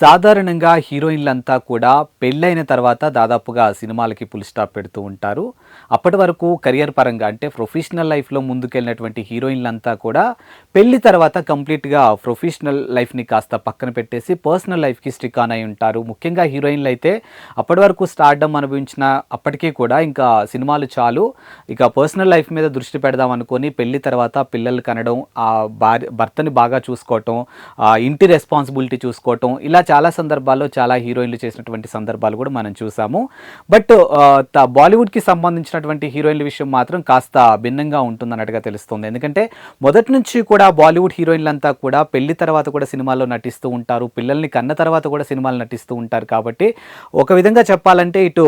సాధారణంగా హీరోయిన్లంతా కూడా పెళ్ళైన తర్వాత దాదాపుగా సినిమాలకి పుల్ స్టాప్ పెడుతూ ఉంటారు. అప్పటి వరకు కెరియర్ పరంగా అంటే ప్రొఫెషనల్ లైఫ్లో ముందుకెళ్ళినటువంటి హీరోయిన్లంతా కూడా పెళ్ళి తర్వాత కంప్లీట్గా ప్రొఫెషనల్ లైఫ్ని కాస్త పక్కన పెట్టేసి పర్సనల్ లైఫ్కి స్టిక్ ఆన్ అయి ఉంటారు. ముఖ్యంగా హీరోయిన్లు అయితే అప్పటి వరకు స్టార్డమ్ అనుభవించిన అప్పటికీ కూడా ఇంకా సినిమాలు చాలు. ఇక పర్సనల్ లైఫ్ మీద దృష్టి పెడదాం అనుకొని పెళ్ళి తర్వాత పిల్లలు కనడం ఆ భార్య భర్తని బాగా చూసుకోవటం ఆ ఇంటి రెస్పాన్సిబిలిటీ చూసుకోవటం ఇలా చాలా సందర్భాల్లో చాలా హీరోయిన్లు చేసినటువంటి సందర్భాలు కూడా మనం చూసాము. బట్ బాలీవుడ్కి సంబంధించినటువంటి హీరోయిన్ల విషయం మాత్రం కాస్త భిన్నంగా ఉంటుందన్నట్టుగా తెలుస్తుంది. ఎందుకంటే మొదటి నుంచి కూడా బాలీవుడ్ హీరోయిన్లంతా కూడా పెళ్ళి తర్వాత కూడా సినిమాల్లో నటిస్తూ ఉంటారు. పిల్లల్ని కన్న తర్వాత కూడా సినిమాలు నటిస్తూ ఉంటారు కాబట్టి ఒక విధంగా చెప్పాలంటే ఇటు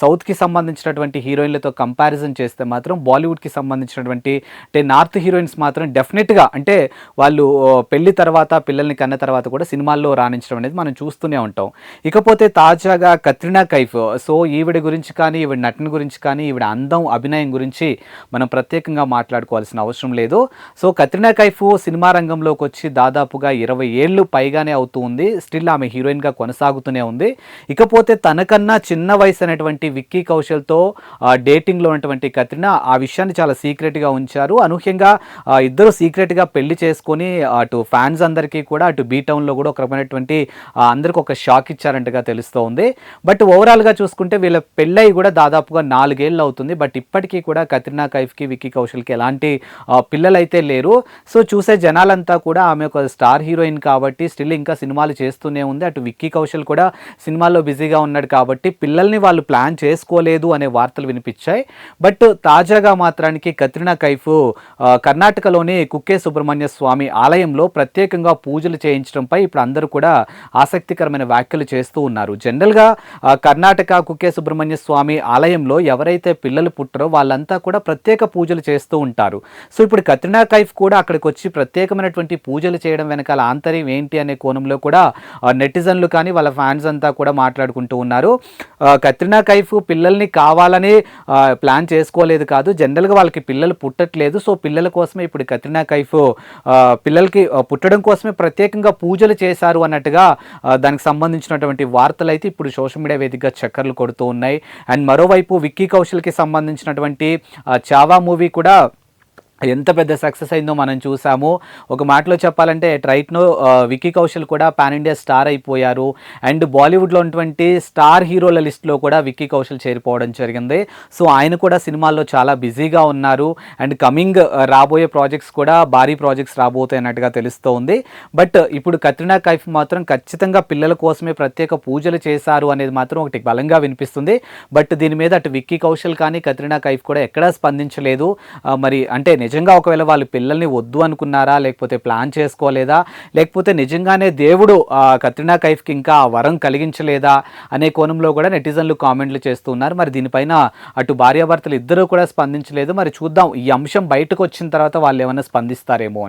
సౌత్కి సంబంధించినటువంటి హీరోయిన్లతో కంపారిజన్ చేస్తే మాత్రం బాలీవుడ్కి సంబంధించినటువంటి అంటే నార్త్ హీరోయిన్స్ మాత్రం డెఫినెట్గా అంటే వాళ్ళు పెళ్ళి తర్వాత పిల్లల్ని కన్న తర్వాత కూడా సినిమాల్లో రాణించడం అనేది మనం చూస్తూనే ఉంటాం. ఇకపోతే తాజాగా కత్రినా కైఫ్ సో ఈవిడ గురించి కానీ ఈవిడ నటన గురించి కానీ ఈవిడ అందం అభినయం గురించి మనం ప్రత్యేకంగా మాట్లాడుకోవాల్సిన అవసరం లేదు. సో కత్రినా కైఫ్ సినిమా రంగంలోకి వచ్చి దాదాపుగా ఇరవై ఏళ్ళు పైగానే అవుతూ ఉంది. స్టిల్ ఆమె హీరోయిన్గా కొనసాగుతూనే ఉంది. ఇకపోతే తనకన్నా చిన్న వయసు అనేటువంటి విక్కీ కౌశల్తో డేటింగ్లో ఉన్నటువంటి కత్రినా ఆ విషయాన్ని చాలా సీక్రెట్గా ఉంచారు. అనూహ్యంగా ఇద్దరు సీక్రెట్గా పెళ్ళి చేసుకొని అటు ఫ్యాన్స్ అందరికీ కూడా అటు బీ టౌన్లో కూడా ఒక రకమైనటువంటి అందరికి ఒక షాక్ ఇచ్చారంటగా తెలుస్తోంది. బట్ ఓవరాల్గా చూసుకుంటే వీళ్ళ పెళ్ళై కూడా దాదాపుగా నాలుగేళ్ళు అవుతుంది. బట్ ఇప్పటికీ కూడా కత్రినా కైఫ్కి విక్కీ కౌశల్కి ఎలాంటి పిల్లలైతే లేరు. సో చూసే జనాలంతా కూడా ఆమె ఒక స్టార్ హీరోయిన్ కాబట్టి స్టిల్ ఇంకా సినిమాలు చేస్తూనే ఉంది. అటు విక్కీ కౌశల్ కూడా సినిమాల్లో బిజీగా ఉన్నాడు కాబట్టి పిల్లల్ని వాళ్ళు ప్లాన్ చేసుకోలేదు అనే వార్తలు వినిపించాయి. బట్ తాజాగా మాత్రానికి కత్రినా కైఫ్ కర్ణాటకలోని కుక్కే సుబ్రహ్మణ్య స్వామి ఆలయంలో ప్రత్యేకంగా పూజలు చేయించడంపై ఇప్పుడు అందరూ కూడా ఆసక్తికరమైన వ్యాఖ్యలు చేస్తూ ఉన్నారు. జనరల్గా కర్ణాటక కుకే సుబ్రహ్మణ్య స్వామి ఆలయంలో ఎవరైతే పిల్లలు పుట్టరో వాళ్ళంతా కూడా ప్రత్యేక పూజలు చేస్తూ ఉంటారు. సో ఇప్పుడు కత్రినా కైఫ్ కూడా అక్కడికి వచ్చి ప్రత్యేకమైనటువంటి పూజలు చేయడం వెనకాల ఆంతర్యం ఏంటి అనే కోణంలో కూడా నెటిజన్లు కానీ వాళ్ళ ఫ్యాన్స్ అంతా కూడా మాట్లాడుకుంటూ ఉన్నారు. కత్రినా కైఫ్ పిల్లల్ని కావాలని ప్లాన్ చేసుకోలేదు కాదు. జనరల్గా వాళ్ళకి పిల్లలు పుట్టట్లేదు. సో పిల్లల కోసమే ఇప్పుడు కత్రినా కైఫ్ పిల్లలకి పుట్టడం కోసమే ప్రత్యేకంగా పూజలు చేశారు అన్నట్టుగా దానికి సంబంధించినటువంటి వార్తలు అయితే ఇప్పుడు సోషల్ మీడియా వేదికగా చక్కర్లు కొడుతూ ఉన్నాయి. అండ్ మరోవైపు విక్కీ కౌశల్కి సంబంధించినటువంటి చావా మూవీ కూడా ఎంత పెద్ద సక్సెస్ అయిందో మనం చూసాము. ఒక మాటలో చెప్పాలంటే ట్రైట్నో విక్కీ కౌశల్ కూడా పాన్ ఇండియా స్టార్ అయిపోయారు. అండ్ బాలీవుడ్లో ఉన్నటువంటి స్టార్ హీరోల లిస్ట్లో కూడా విక్కీ కౌశల్ చేరిపోవడం జరిగింది. సో ఆయన కూడా సినిమాల్లో చాలా బిజీగా ఉన్నారు. అండ్ కమింగ్ రాబోయే ప్రాజెక్ట్స్ కూడా భారీ ప్రాజెక్ట్స్ రాబోతాయన్నట్టుగా తెలుస్తోంది. బట్ ఇప్పుడు కత్రినా కైఫ్ మాత్రం ఖచ్చితంగా పిల్లల కోసమే ప్రత్యేక పూజలు చేశారు అనేది మాత్రం ఒకటి బలంగా వినిపిస్తుంది. బట్ దీని మీద అటు విక్కీ కౌశల్ కానీ కత్రినా కైఫ్ కూడా ఎక్కడా స్పందించలేదు. మరి అంటే నిజంగా ఒకవేళ వాళ్ళు పిల్లల్ని వద్దు అనుకున్నారా లేకపోతే ప్లాన్ చేసుకోలేదా లేకపోతే నిజంగానే దేవుడు కత్రినా కైఫ్కి ఇంకా వరం కలిగించలేదా అనే కోణంలో కూడా నెటిజన్లు కామెంట్లు చేస్తున్నారు మరి దీనిపైన అటు భార్యాభర్తలు ఇద్దరూ కూడా స్పందించలేదు. మరి చూద్దాం ఈ అంశం బయటకు వచ్చిన తర్వాత వాళ్ళు ఏమైనా స్పందిస్తారేమో అని.